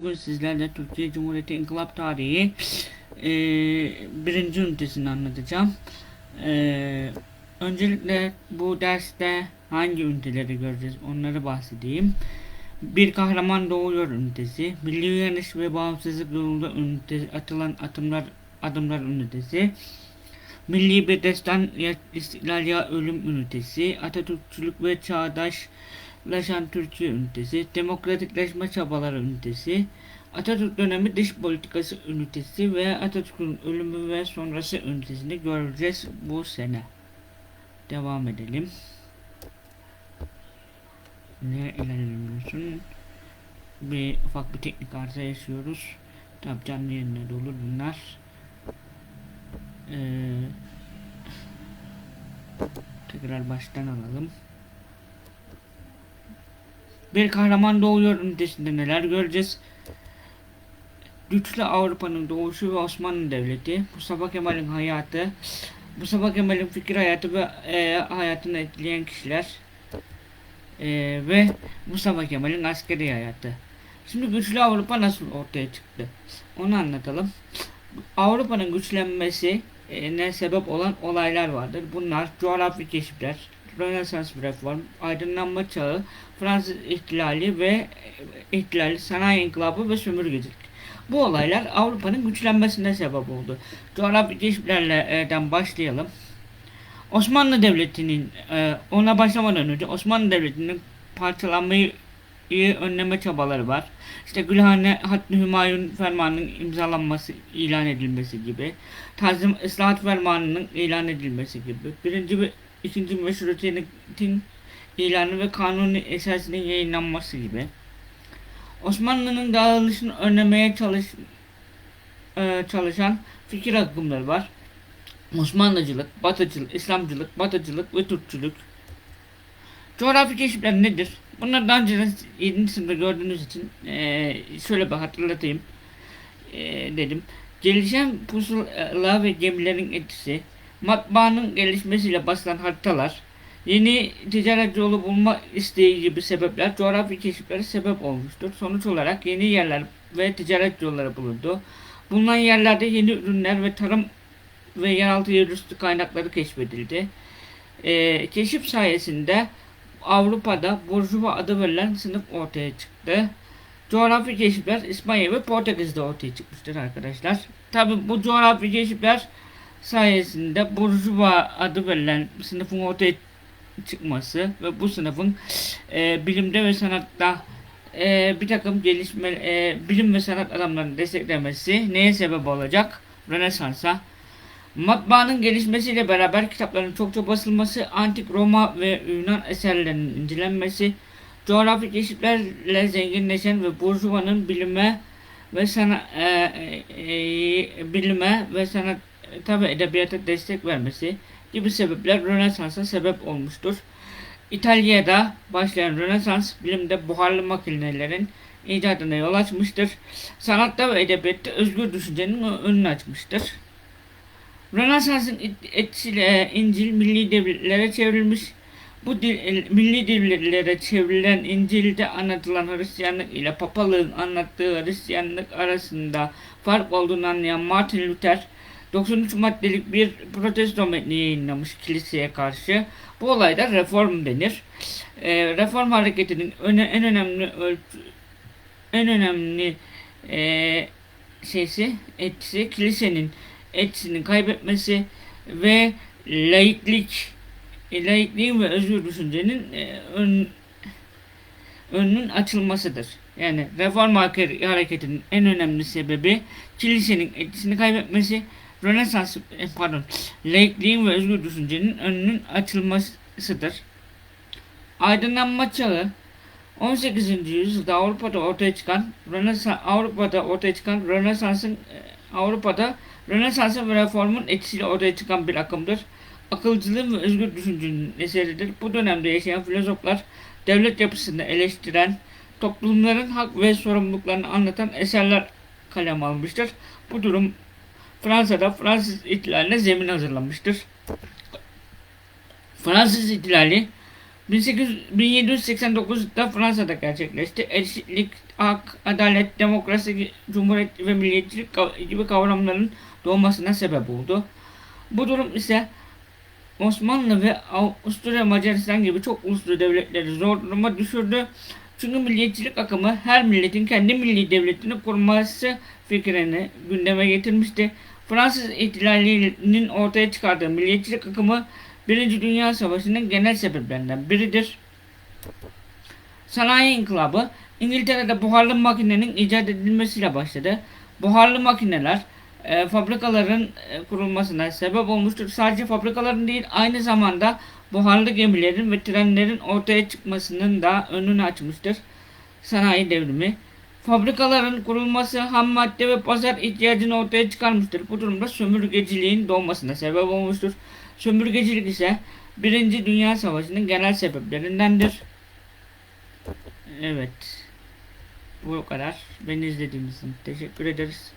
Bugün sizlerle Türkiye Cumhuriyeti İnkılap Tarihi e, birinci ünitesini anlatacağım. E, öncelikle bu derste hangi üniteleri göreceğiz onları bahsedeyim. Bir kahraman doğuyor ünitesi, milli uyanış ve bağımsızlık yolunda ünitesi, atılan atımlar adımlar ünitesi, milli bir destan ya istiklal ya ölüm ünitesi, Atatürkçülük ve çağdaş Laşan Türkiye ünitesi, demokratikleşme çabaları ünitesi, Atatürk dönemi dış politikası ünitesi ve Atatürk'ün ölümü ve sonrası ünitesini göreceğiz bu sene. Devam edelim. Ne ilerlemiyorsun? Bir ufak bir teknik arıza yaşıyoruz. Tabi canlı yayınlarda olur bunlar. Ee, tekrar baştan alalım. Bir kahraman doğuyor ünitesinde neler göreceğiz? Güçlü Avrupa'nın doğuşu ve Osmanlı Devleti, Mustafa Kemal'in hayatı, Mustafa Kemal'in fikir hayatı ve e, hayatını etkileyen kişiler e, ve Mustafa Kemal'in askeri hayatı. Şimdi güçlü Avrupa nasıl ortaya çıktı? Onu anlatalım. Avrupa'nın güçlenmesi e, ne sebep olan olaylar vardır. Bunlar coğrafi keşifler, Rönesans reform, aydınlanma çağı, Fransız ihtilali ve e, ihtilali, sanayi inkılabı ve sömürgecilik. Bu olaylar Avrupa'nın güçlenmesine sebep oldu. Coğrafi keşiflerden başlayalım. Osmanlı Devleti'nin e, ona başlamadan önce Osmanlı Devleti'nin parçalanmayı önleme çabaları var. İşte Gülhane Hattı Hümayun Fermanı'nın imzalanması, ilan edilmesi gibi. Tazim Islahat Fermanı'nın ilan edilmesi gibi. Birinci ikinci meşrutiyetin ilanı ve kanuni esasının yayınlanması gibi. Osmanlı'nın dağılışını önlemeye çalış, e, çalışan fikir akımları var. Osmanlıcılık, Batıcılık, İslamcılık, Batıcılık ve Türkçülük. Coğrafi keşifler nedir? Bunları daha önce 7. sınıfta gördüğünüz için e, şöyle bir hatırlatayım e, dedim. Gelişen pusula ve gemilerin etkisi, matbaanın gelişmesiyle basılan haritalar, yeni ticaret yolu bulma isteği gibi sebepler coğrafi keşiflere sebep olmuştur. Sonuç olarak yeni yerler ve ticaret yolları bulundu. Bulunan yerlerde yeni ürünler ve tarım ve yeraltı yerüstü kaynakları keşfedildi. E, keşif sayesinde Avrupa'da Burjuva adı verilen sınıf ortaya çıktı. Coğrafi keşifler İspanya ve Portekiz'de ortaya çıkmıştır arkadaşlar. Tabi bu coğrafi keşifler sayesinde Burjuva adı verilen sınıfın ortaya çıkması ve bu sınıfın e, bilimde ve sanatta e, bir takım gelişme e, bilim ve sanat adamlarını desteklemesi neye sebep olacak? Rönesans'a. Matbaanın gelişmesiyle beraber kitapların çokça basılması, antik Roma ve Yunan eserlerinin incelenmesi, coğrafi keşiflerle zenginleşen ve Burjuva'nın bilime ve sana e, e, bilime ve sanat tabi edebiyata destek vermesi gibi sebepler Rönesans'a sebep olmuştur. İtalya'da başlayan Rönesans bilimde buharlı makinelerin icadına yol açmıştır. Sanatta ve edebiyatta özgür düşüncenin önünü açmıştır. Rönesans'ın etkisiyle İncil milli devletlere çevrilmiş. Bu dil, milli devletlere çevrilen İncil'de anlatılan Hristiyanlık ile papalığın anlattığı Hristiyanlık arasında fark olduğunu anlayan Martin Luther 93 maddelik bir protesto metni yayınlamış kiliseye karşı. Bu olayda reform denir. E, reform hareketinin öne, en önemli en önemli e, şeysi etkisi kilisenin etkisini kaybetmesi ve laiklik laikliğin ve özgür düşüncenin e, ön, önünün açılmasıdır. Yani reform hareketinin en önemli sebebi kilisenin etkisini kaybetmesi, Rönesans e, pardon, laikliğin ve özgür düşüncenin önünün açılmasıdır. Aydınlanma çağı 18. yüzyılda Avrupa'da ortaya çıkan Rönesans Avrupa'da ortaya çıkan Rönesans'ın e, Avrupa'da Rönesans'ın ve reformun etkisiyle ortaya çıkan bir akımdır. Akılcılığın ve özgür düşüncenin eseridir. Bu dönemde yaşayan filozoflar devlet yapısını eleştiren, toplumların hak ve sorumluluklarını anlatan eserler kalem almıştır. Bu durum Fransa'da Fransız ihtilaline zemin hazırlamıştır. Fransız ihtilali 1800 1789'da Fransa'da gerçekleşti. Eşitlik, hak, adalet, demokrasi, cumhuriyet ve milliyetçilik gibi kavramların doğmasına sebep oldu. Bu durum ise Osmanlı ve Avusturya Macaristan gibi çok uluslu devletleri zor duruma düşürdü. Çünkü milliyetçilik akımı her milletin kendi milli devletini kurması fikrini gündeme getirmişti. Fransız ihtilalinin ortaya çıkardığı milliyetçilik akımı Birinci Dünya Savaşı'nın genel sebeplerinden biridir. Sanayi İnkılabı İngiltere'de buharlı makinenin icat edilmesiyle başladı. Buharlı makineler e, fabrikaların e, kurulmasına sebep olmuştur. Sadece fabrikaların değil aynı zamanda buharlı gemilerin ve trenlerin ortaya çıkmasının da önünü açmıştır. Sanayi devrimi. Fabrikaların kurulması ham madde ve pazar ihtiyacını ortaya çıkarmıştır. Bu durumda sömürgeciliğin doğmasına sebep olmuştur. Sömürgecilik ise Birinci Dünya Savaşı'nın genel sebeplerindendir. Evet. Bu kadar. Beni izlediğiniz için teşekkür ederiz.